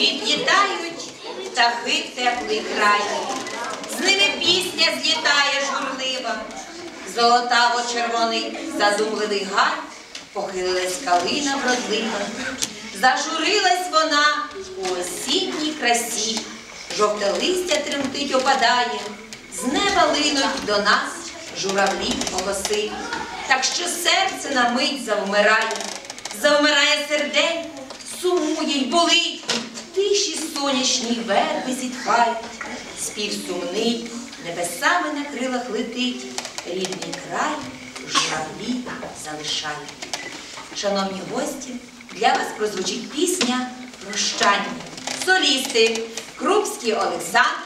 Відлітають птахи в теплий край, з ними пісня злітає журлива, золотаво-червоний задумливий гай, похилилась калина вродлива, зажурилась вона у осінній красі, жовте листя тремтить опадає, з неба линуть до нас журавлі голоси, так що серце на мить завмирає, завмирає серденько, сумує й болить, тиші сонячній верби зітхають, спів сумний, небесами на крилах летить, рідний край журавлі залишає. Шановні гості, для вас прозвучить пісня Прощання. Солісти Крупський Олександр,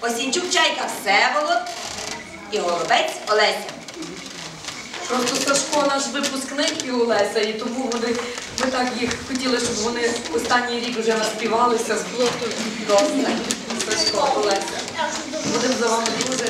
Осінчук Чайка Всеволод і Голубець Олеся. Просто Сашко наш випускник і Олеся, і тому вони, ми так їх хотіли, щоб вони останній рік вже наспівалися з блоку досить. Сашко, Олеся. Будемо за вами дуже.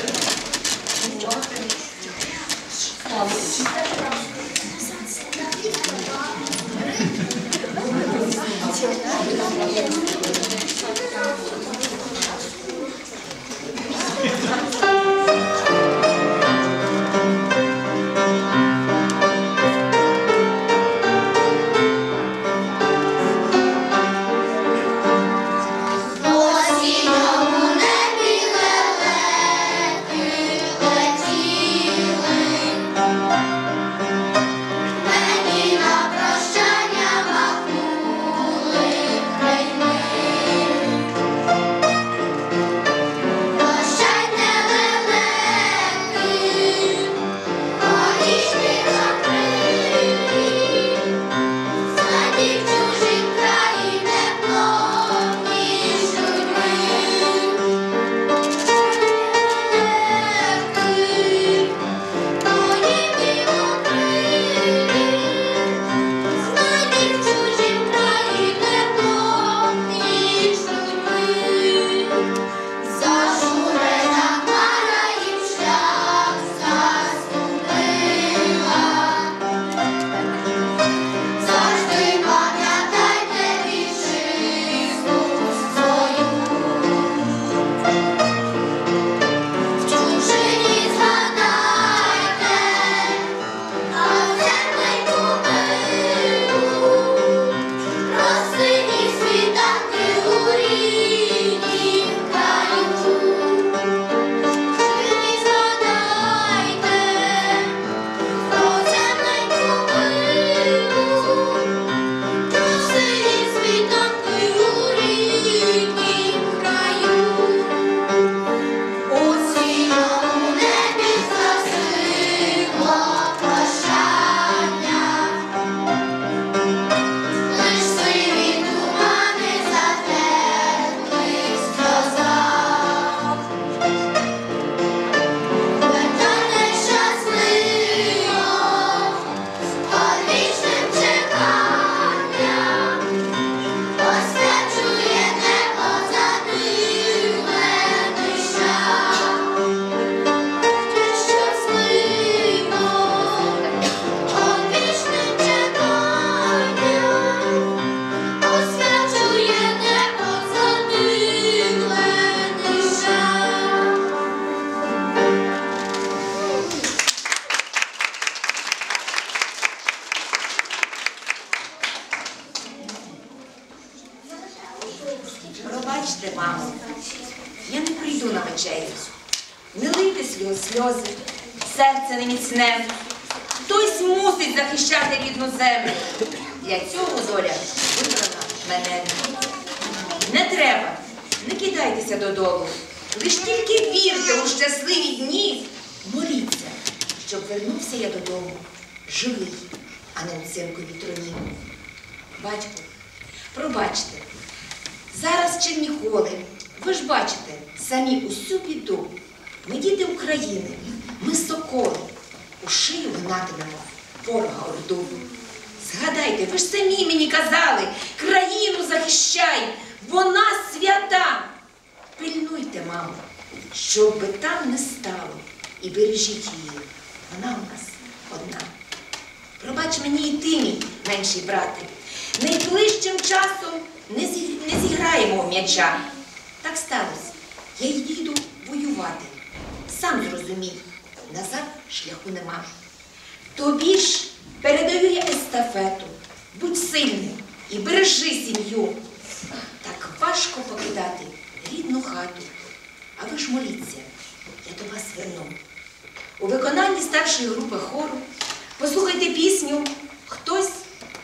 Пробачте, мамо, я не прийду на вечерю. Не лийте сльоз, сльози, серце не міцне. Хтось мусить захищати рідну землю. Для цього доля вибрала мене. Не треба, не кидайтеся додолу. Лиш тільки вірте у щасливі дні. Моліться, щоб вернувся я додому живий, а не у цинковій троні. Батько, пробачте, Зараз чи ніколи. Ви ж бачите самі усю біду. Ми діти України, ми соколи. У шию гнатимемо ворога орду. Згадайте, ви ж самі мені казали, країну захищай, вона свята. Пильнуйте, мамо, щоб би там не стало, і бережіть її. Вона у нас одна. Пробач мені і ти, мій менший брате, найближчим часом не зі- не зігрієш граємо в м'яча. Так сталося. Я й їду воювати. Сам зрозумій, назад шляху нема. Тобі ж передаю я естафету. Будь сильним і бережи сім'ю. Так важко покидати рідну хату. А ви ж моліться, я до вас верну. У виконанні старшої групи хору послухайте пісню Хтось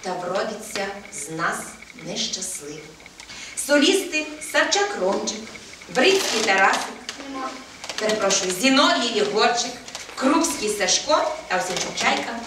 та вродиться з нас нещасливо. Солісти Савчак Ромчик, Брицький Тарасик, перепрошую, Зіновій Єгорчик, Крупський Сашко та Осінчук Чайка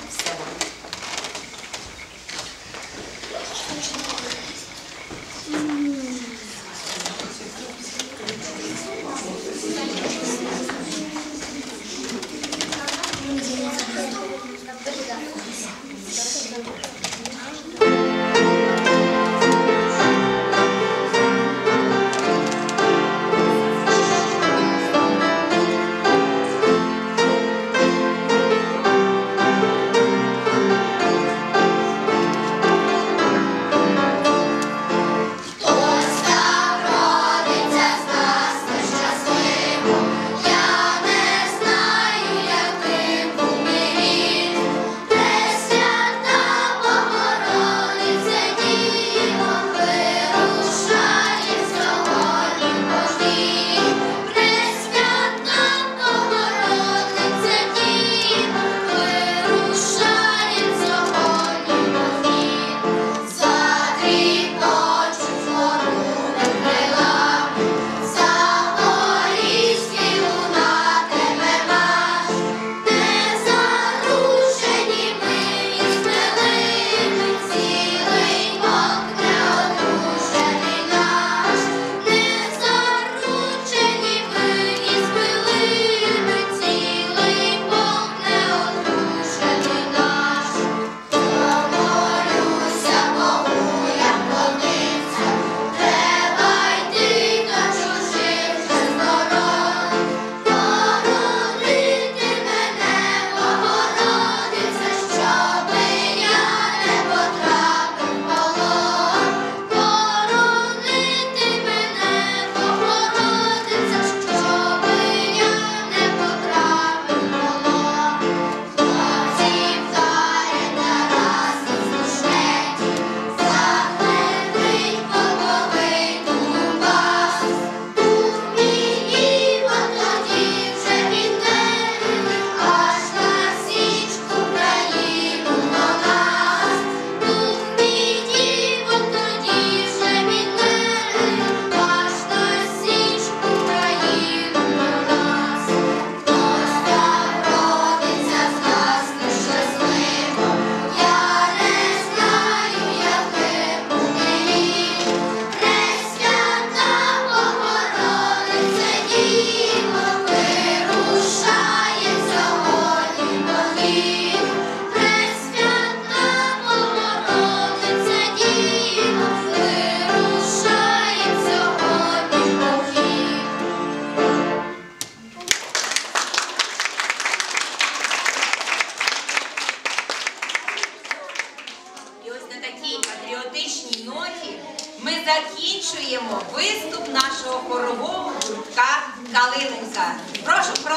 про.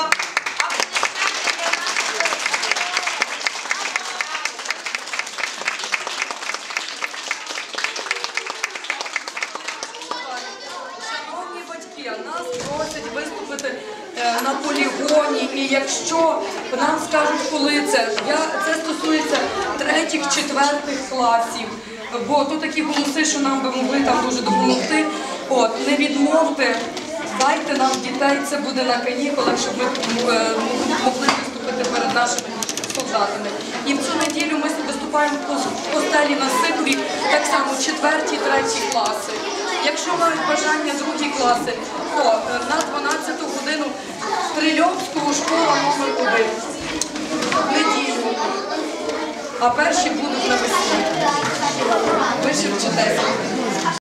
Шановні батьки, нас просять виступити е, на полігоні, і якщо нам скажуть, коли це, я, це стосується третіх, четвертих класів, бо то такі голоси, що нам би могли там дуже допомогти. От, не відмовте, дайте нам дітей, це буде на канікулах, щоб ми е, могли виступити перед нашими солдатами. І в цю неділю ми виступаємо по постелі на Сихові, так само четверті, треті класи. Якщо мають бажання другі класи, то на 12 годину Прильовського школа номер 1 в неділю. А перші будуть навесні. Ви ще.